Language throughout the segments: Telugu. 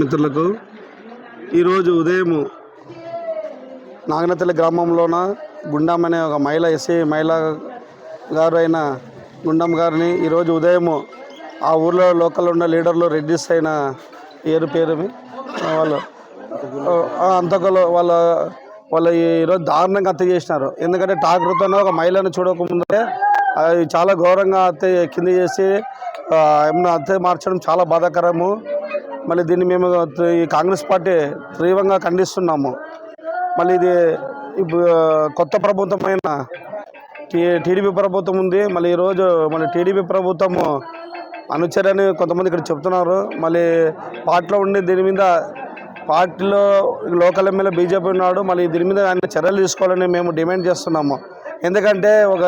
మిత్రులకు. ఈరోజు ఉదయం నాగనతల్లి గ్రామంలోన గుండం అనే ఒక మహిళ ఎస్సీ మహిళ గారు అయిన గుండం గారిని ఈరోజు ఉదయం ఆ ఊర్లో లోకల్ ఉన్న లీడర్లు రెడ్డిస్ అయిన పేరు పేరు వాళ్ళు అంతకులు వాళ్ళ వాళ్ళు ఈరోజు దారుణంగా హత్య చేసినారు. ఎందుకంటే ట్రాక్టర్తో ఒక మహిళను చూడకముందే అది చాలా ఘోరంగా హత్య కింద చేసి ఏమన్నా హత్య మార్చడం చాలా బాధాకరము. మళ్ళీ దీన్ని మేము ఈ కాంగ్రెస్ పార్టీ తీవ్రంగా ఖండిస్తున్నాము. మళ్ళీ ఇది ఇప్పుడు కొత్త ప్రభుత్వమైన టీ టీడీపీ ప్రభుత్వం ఉంది. మళ్ళీ ఈరోజు మళ్ళీ టీడీపీ ప్రభుత్వము అనుచరని కొంతమంది ఇక్కడ చెప్తున్నారు. మళ్ళీ పార్టీలో ఉండి దీని మీద పార్టీలో లోకల్ ఎమ్మెల్యే బీజేపీ ఉన్నాడు. మళ్ళీ దీని మీద ఆయన చర్యలు తీసుకోవాలని మేము డిమాండ్ చేస్తున్నాము. ఎందుకంటే ఒక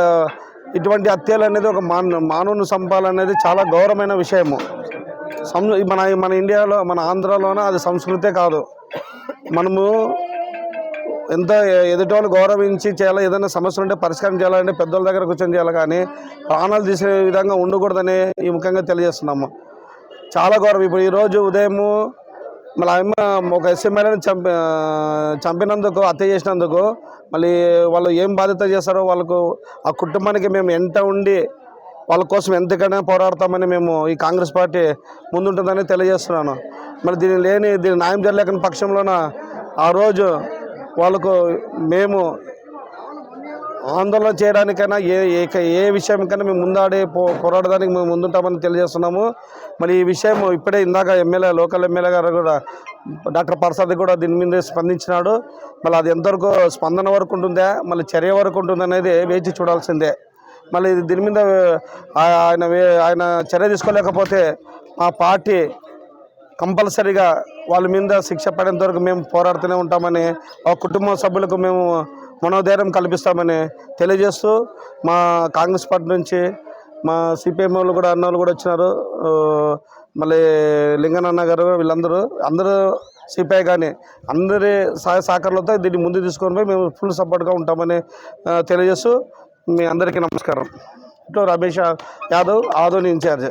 ఇటువంటి హత్యలు అనేది ఒక మాన మానవుని చంపాలనేది చాలా గౌరవమైన విషయము. మన మన ఇండియాలో మన ఆంధ్రాలోన అది సంస్కృతే కాదు. మనము ఎంత ఎదుటి వాళ్ళు గౌరవించి చేయాలి ఏదైనా సమస్యలు ఉంటే పరిష్కారం చేయాలంటే పెద్దల దగ్గర కూర్చొని చేయాలి కానీ ప్రాణాలు తీసే విధంగా ఉండకూడదని ఈ ముఖ్యంగా తెలియజేస్తున్నాము. చాలా గౌరవం. ఇప్పుడు ఈరోజు ఉదయము మళ్ళీ అమ్మ ఒక ఎస్ఎంఎల్ఏని చంపి చంపినందుకు హత్య చేసినందుకు మళ్ళీ వాళ్ళు ఏం బాధ్యత చేస్తారో వాళ్ళకు ఆ కుటుంబానికి మేము ఎంత ఉండి వాళ్ళ కోసం ఎంతకైనా పోరాడతామని మేము ఈ కాంగ్రెస్ పార్టీ ముందుంటుందని తెలియజేస్తున్నాను. మరి దీని లేని దీని న్యాయం జరగలేని పక్షంలోన ఆ రోజు వాళ్ళకు మేము ఆందోళన చేయడానికైనా ఏ ఏ ఏ విషయంకైనా మేము ముందాడే పో పోరాడడానికి మేము ముందుంటామని తెలియజేస్తున్నాము. మరి ఈ విషయం ఇప్పుడే ఇందాక ఎమ్మెల్యే లోకల్ ఎమ్మెల్యే గారు కూడా డాక్టర్ ప్రసాద్ కూడా దీని మీద స్పందించినాడు. మళ్ళీ అది ఎంతవరకు స్పందన వరకు ఉంటుందా మళ్ళీ చర్య వరకు ఉంటుంది అనేది వేచి చూడాల్సిందే. మళ్ళీ దీని మీద ఆయన వే- ఆయన చర్య తీసుకోలేకపోతే మా పార్టీ కంపల్సరీగా వాళ్ళ మీద శిక్ష పడేంత వరకు మేము పోరాడుతూనే ఉంటామని ఆ కుటుంబ సభ్యులకు మేము మనోధైర్యం కల్పిస్తామని తెలియజేస్తూ మా కాంగ్రెస్ పార్టీ నుంచి మా సిపిఎం వాళ్ళు కూడా అన్న వాళ్ళు కూడా వచ్చినారు. మళ్ళీ లింగనన్న గారు వీళ్ళందరూ అందరూ సిపిఐ కానీ అందరి సహాయ సహకారాలతో దీన్ని ముందు తీసుకొని పోయి మేము ఫుల్ సపోర్ట్గా ఉంటామని తెలియజేస్తూ మీ అందరికీ నమస్కారం. ఇట్లో రమేష్ యాదవ్ ఆదోని ఇన్ఛార్జ్.